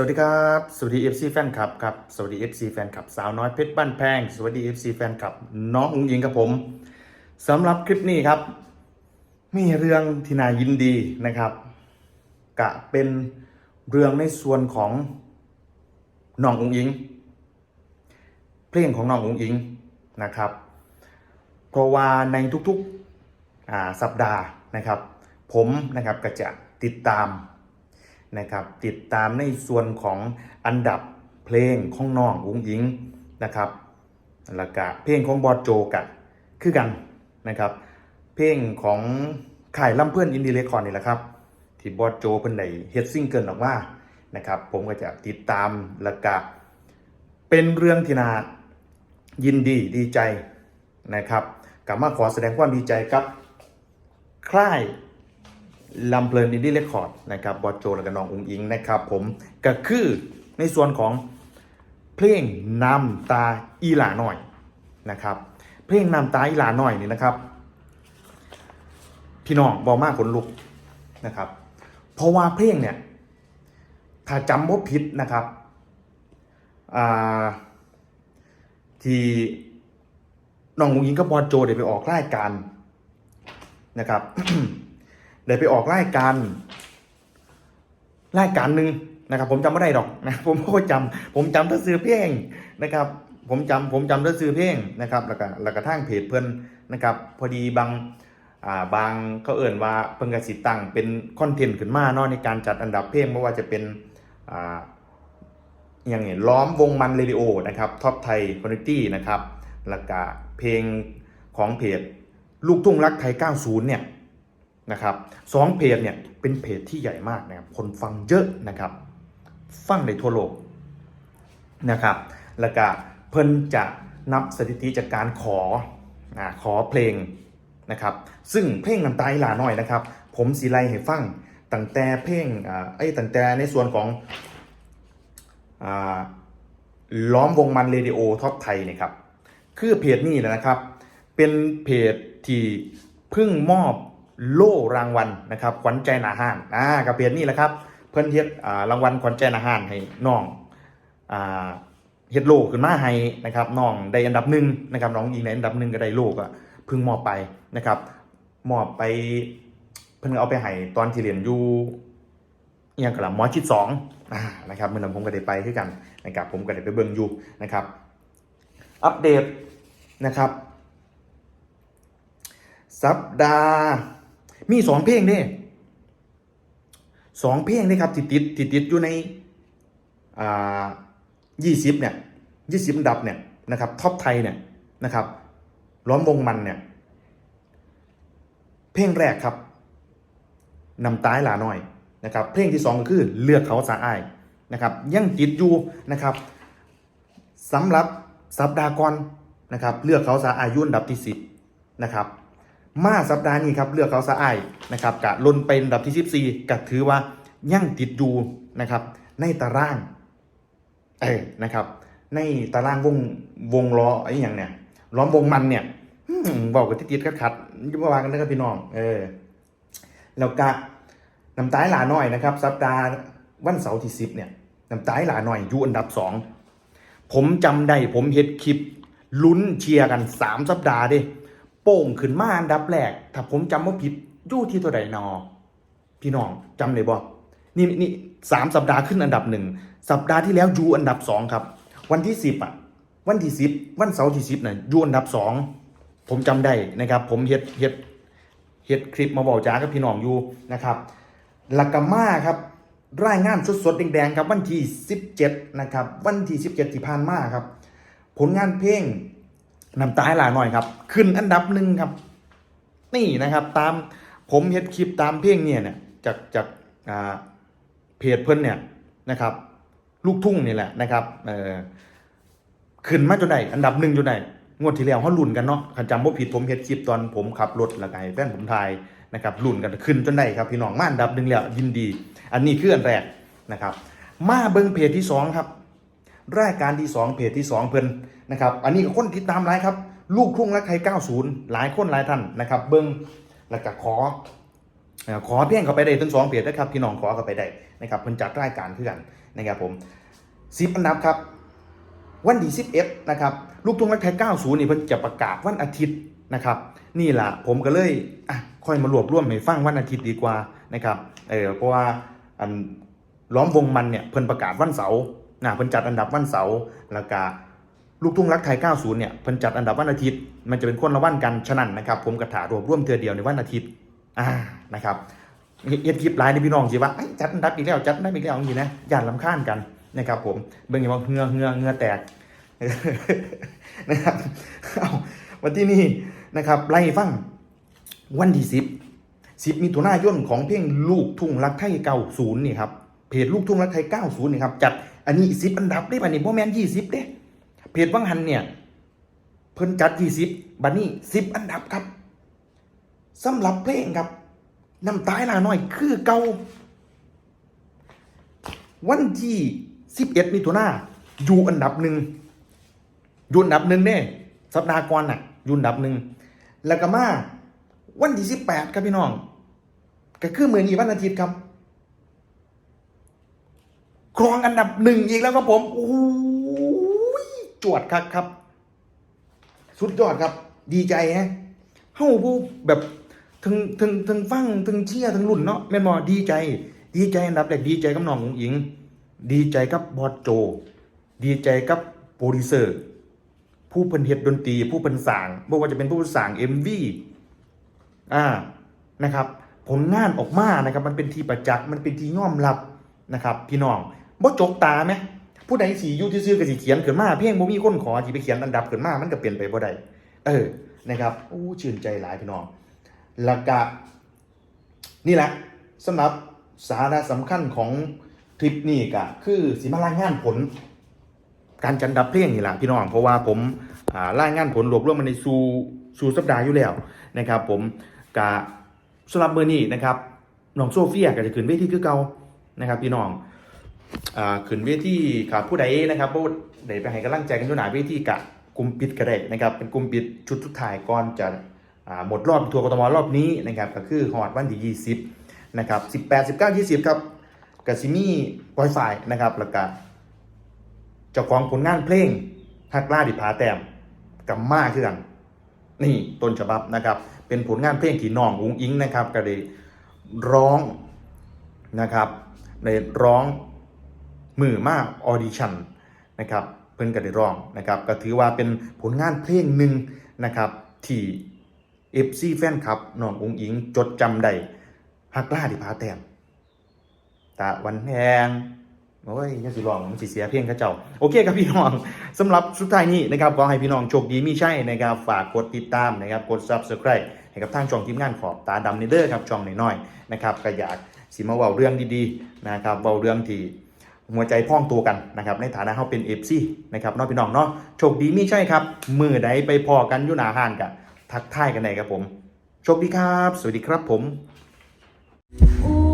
สวัสดีครับ สวัสดี FC แฟนคลับครับ สวัสดี FC แฟนคลับสาวน้อยเพชรบ้านแพง สวัสดี FC แฟนคลับน้องอุ้งยิงกับผมสำหรับคลิปนี้ครับ มีเรื่องที่น่ายินดีนะครับ กะเป็นเรื่องในส่วนของน้องอุ้งอิง เพลงของน้องอุ้งอิงนะครับ เพราะว่าในทุกๆสัปดาห์นะครับ ผมนะครับก็จะติดตาม นะครับติดตามในส่วนของอันดับเพลงของน้องอุ้งอิงนะครับแล้วก็เพลงของบอสโจกันคือกันนะครับ เพลงของข่ายลำเพื่อนอินดีเรคอร์ดนี่แหละครับ ที่บอสโจเพิ่นได้เฮ็ดซิงเกิลออกมานะครับผมก็จะติดตามแล้วก็เป็นเรื่องที่น่ายินดีดีใจนะครับกลับมาขอแสดงความดีใจกับค่าย ลำเพลินอินดี้เรคคอร์ดนะครับบอสโจและก็น้องอุ้งอิงนะครับผมก็คือในส่วนของเพลงนำตาอีหลาหน่อยนะครับเพลงนำตาอีหลาหน่อยนี่นะครับ พี่น้องบอกมากขนลุกนะครับเพราะว่าเพลงเนี่ยถ้าจำว่าผิดนะครับที่น้องอุ้งอิงกับบอสโจได้ไปออกรายการนะครับ ได้ไปออกรายการรายการหนึ่งนะครับ ผมจำไม่ได้ดอกนะผมก็จำผมจำถ้าซื้อเพลงนะครับ ผมจำผมจำถ้าซื้อเพลงนะครับ แล้วก็แล้วก็ทางเพจเพื่อนนะครับ พอดีบางอ่าบางเขาเอ่นว่าเพิ่งกสิตั้งเป็นคอนเทนต์ขึ้นมาเนาะในการจัดอันดับเพลงไม่ว่าจะเป็นอ่าอย่างเงี้ยล้อมวงมันเรดิโอนะครับท็อปไทยคอนตี้นะครับแล้วก็เพลงของเพจลูกทุ่งรักไทย 90 เนี่ย นะครับสองเพจเนี่ยเป็นเพจที่ใหญ่มากนะครับคนฟังเยอะนะครับ ฟังในทั่วโลกนะครับ แล้วก็เพิ่นจะนับสถิติจากการขออขอเพลงนะครับ ซึ่งเพลงน้ำตาอีหลาน้อยนะครับ ผมสีไลให้ฟังตั้งแต่เพลงไอ้ตั้งแต่ในส่วนของอล้อมวงมันเรดิโอท็อปไทยเนี่ยครับ คือเพจนี้แหละนะครับ เป็นเพจที่เพิ่งมอบ โล่รางวัลนะครับขวัญใจหนาห้านอ่ากับเพจนี้แหละครับ เพิ่นเฮ็ดอ่ารางวัลขวัญใจหนาห้านให้น้องอ่าเฮ็ดโล่ขึ้นมาให้นะครับน้องได้อันดับหนึ่งนะครับน้องยิงในอันดับหนึ่งก็ได้โล่ก็พิ่งมอบไปนะครับมอบไปเพิ่นเอาไปให้ตอนที่เรียนอยู่ยังกะละหมอชิดสองนะครับเมื่อนั้นผมก็ได้ไปคือกันนะครับผมก็ได้ไปเบิ่งอยู่นะครับ อัปเดตนะครับ สัปดาห์ มีสองเพลงเด้สองเพลงเด้ครับติดติดติดติดอยู่ในอ่ายี่สิบเนี่ยยี่สิบอันดับเนี่ยนะครับท็อปไทยเนี่ยนะครับ ล้อมวงมันเนี่ย เพลงแรกครับนำตายหลาหน่อยนะครับ เพลงที่สองก็คือเลือกเขาสาอายนะครับ ยังติดอยู่นะครับสำหรับสัปดาห์ก่อนนะครับ เลือกเขาสาอายุอันดับที่สิบนะครับ มาสัปดาห์นี้ครับเลือกเขาสะอายนะครับกะลนไปอันดับที่ 14กะถือว่ายั่งติดอยู่นะครับ ในตารางเออนะครับ ในตารางวงวงล้อไอ้อย่างเนี่ยล้อมวงมันเนี่ยบอกกับที่ติดขัดขัดๆยุ่งวางกันนะครับพี่น้อง เออแล้วกะน้ำตาหลาหน่อยนะครับ สัปดาห์วันเสาร์ที่สิบเนี่ยน้ำตาหลาหน่อยอยู่อันดับสองผมจำได้ผมเห็นคลิปลุ้นเชียร์กันสามสัปดาห์ด้ โป่งขึ้นมาอันดับแรก ถ้าผมจำว่าผิดอยู่ที่ตัวใดนอ พี่น้องจำได้บ่นี่นี่สามสัปดาห์ขึ้นอันดับหนึ่งสัปดาห์ที่แล้วอยู่อันดับสองครับ วันที่สิบอะ วันที่สิบวันเสาร์ที่สิบน่ะอยู่อันดับสองผมจำได้นะครับ ผมเฮ็ดเฮ็ดเฮ็ดคลิปมาบอกจ้ากับพี่น้องอยู่นะครับลักกามาครับรายงานสดๆแดงๆครับวันที่สิบเจ็ดนะครับ วันที่สิบเจ็ดที่ผ่านมาครับ ผลงานเพลง น้ำตาหลาหน่อยครับ ขึ้นอันดับหนึ่งครับ นี่นะครับ ตามผมเฮ็ดคลิปตามเพลงเนี่ยเนี่ยจากจากเพจเพิ่นเนี่ยนะครับ ลูกทุ่งนี่แหละนะครับขึ้นมาจนได้อันดับหนึ่งจนได้งวดที่แล้วเขาลุ่นกันเนาะขันจำว่าผิดผมเฮ็ดคลิปตอนผมขับรถล้วก็ให้แฟนผมถ่ายนะครับลุ่นกันขึ้นจนได้ครับพี่น้องมาอันดับหนึ่งแล้วยินดี อันนี้คืออันแรกนะครับ มาเบิ่งเพจที่สองครับ รายการที่สองเพจที่สองเพิ่นนะครับอันนี้ก็คนติดตามหลายครับ ลูกทุ่งรักไทย 90 หลายคนหลายท่านนะครับ เบิ้งแล้วก็ขอเอ่อขอเพียงเข้าไปได้ทั้งสองเพจนะครับพี่น้องขอเข้าไปได้นะครับเพิ่นจัดรายการคือกันนะครับผมสิบอันดับครับ วันที่11นะครับลูกทุ่งรักไทย 90 นี่เพิ่นจะประกาศวันอาทิตย์นะครับนี่ล่ะผมก็เลยอะค่อยมารวบรวมให้ฟังวันอาทิตย์ดีกว่านะครับเออเพราะว่าอันล้อมวงมันเนี่ยเพิ่นประกาศวันเสาร์ นะเพิ่นจัดอันดับวันเสาร์แล้วก็ลูกทุ่งรักไทย 90 เนี่ยเพิ่นจัดอันดับวันอาทิตย์ มันจะเป็นคนละวันกันฉะนั้นนะครับ ผมกระถารวบร่วมเทือเดียวในวันอาทิตย์อ่านะครับเฮ็ดเฮ็ดคลิปไลน์ในพี่น้องสิว่าจัดอันดับอีกแล้วจัดอันดับอีกแล้วอย่างนี้นะอย่าลำคาญกันนะครับผมเบิ่งอย่างว่าเงือเงือเงือแตกนะครับเอาวันที่นี่นะครับไล่ฟังวันที่สิบสิบมิถุนายนของเพลงลูกทุ่งรักไทยเก้าศูนย์นี่ครับเพจลูกทุ่งรักไทยเก้าศูนย์นี่ครับจัด อันนี้สิบอันดับได้ป่ะนี่พ่อแมนยี่สิบเด้เพจวังหันเนี่ยเพิ่นจัดยี่สิบบัดนี้สิบอันดับครับสำหรับเพลงครับน้ำตายลาน้อยคือเก่าวันที่สิบเอ็ดมิถุนาอยู่อันดับหนึ่งยุนดับหนึ่งเนี่ยสัปดาห์ก่อนน่ะยุนดับหนึ่งแล้วก็มาวันที่สิบแปดครับพี่น้องก็คือเหมือนอีวันอาทิตย์ครับ ครองอันดับหนึ่งอีกแล้วครับผมโอ้ยจวดครับครับ สุดยอดครับ ดีใจฮะเฮ้าผู้แบบถึงถึงถึงฟังถึงเชียร์ถึงรุ่นเนาะแม่นบอดีใจ ดีใจอันดับแรกดีใจกับน้องอุ๋งอิง ดีใจกับบอสโจ ดีใจกับโปรดิวเซอร์ผู้เพิ่นเฮ็ดดนตรีผู้เพิ่นสางบ่ว่าจะเป็นผู้สร้าง MV อ่านะครับ ผลงานออกมานะครับ มันเป็นที่ประจักษ์มันเป็นที่ยอมรับนะครับ พี่น้อง บ่จกตาไหมผู้ใดสิอยู่ซื่อๆก็สิเขียนขึ้นมาเพลงบ่มีคนขอสิไปเขียนอันดับขึ้นมามันก็เปลี่ยนไปบ่ได้เออนะครับโอ้ชื่นใจหลายพี่น้องแล้วก็นี่แหละสำหรับสาระสำคัญของทริปนี้ก็คือสิมารายงานผล การจันดับเพลงนี่แหละพี่น้องเพราะว่าผมอ่ารายงานผลรวบรวมมันในสู่สู่สัปดาห์อยู่แล้วนะครับ ผมกะสำหรับเบอร์นี้นะครับน้องโซเฟียก็จะขึ้นเวทีคือเก่านะครับ พี่น้อง ขึ้นเวทีครับผู้ใดนะครับผู้ใดไปให้กำลังใจกันอยู่หนาเวทีกะกลุ่มปิดก็ได้นะครับ เป็นกลุ่มปิดชุดสุดท้ายก่อนจะหมดรอบทัวร์กทมรอบนี้นะครับก็คือฮอดวันที่20นะครับ18 19 20ครับกสิมีปอยไฟนะครับแล้วก็เจ้าของผลงานเพลงฮักล่าดิพาแต้มกับมาคือกันนี่ต้นฉบับนะครับ เป็นผลงานเพลงที่น้องอุ้งอิงนะครับก็ได้ร้องนะครับในร้อง มือมาออดิชั่นนะครับเพิ่นก็ได้ร้องนะครับก็ถือว่าเป็นผลงานเพลงหนึ่งนะครับที่เอฟซีแฟนคลับน้องอุ้งอิงจดจำได้ฮักล่าดิพาแต้มตะวันแหงโอ้ยยังสิลองมันสิเสียเพียงแค่เจ้า โอเคครับพี่น้องสำหรับสุดท้ายนี้นะครับขอให้พี่น้องโชคดีมีใช่นะครับฝากกดติดตามนะครับกด subscribe ให้กับทางช่องทีมงานขอบตาดำในเด้อครับช่องน้อยๆนะครับก็อยากสิมาเว้าเรื่องดีๆนะครับเว้าเรื่องที่ หัวใจพ้องตัวกันนะครับในฐานะเขาเป็นเอฟซีนะครับน้องพี่น้องเนาะโชคดีมีใช่ครับ มือใดไปพอกันอยู่หนาห้านกันทักทายกันได้ครับผม โชคดีครับ สวัสดีครับผม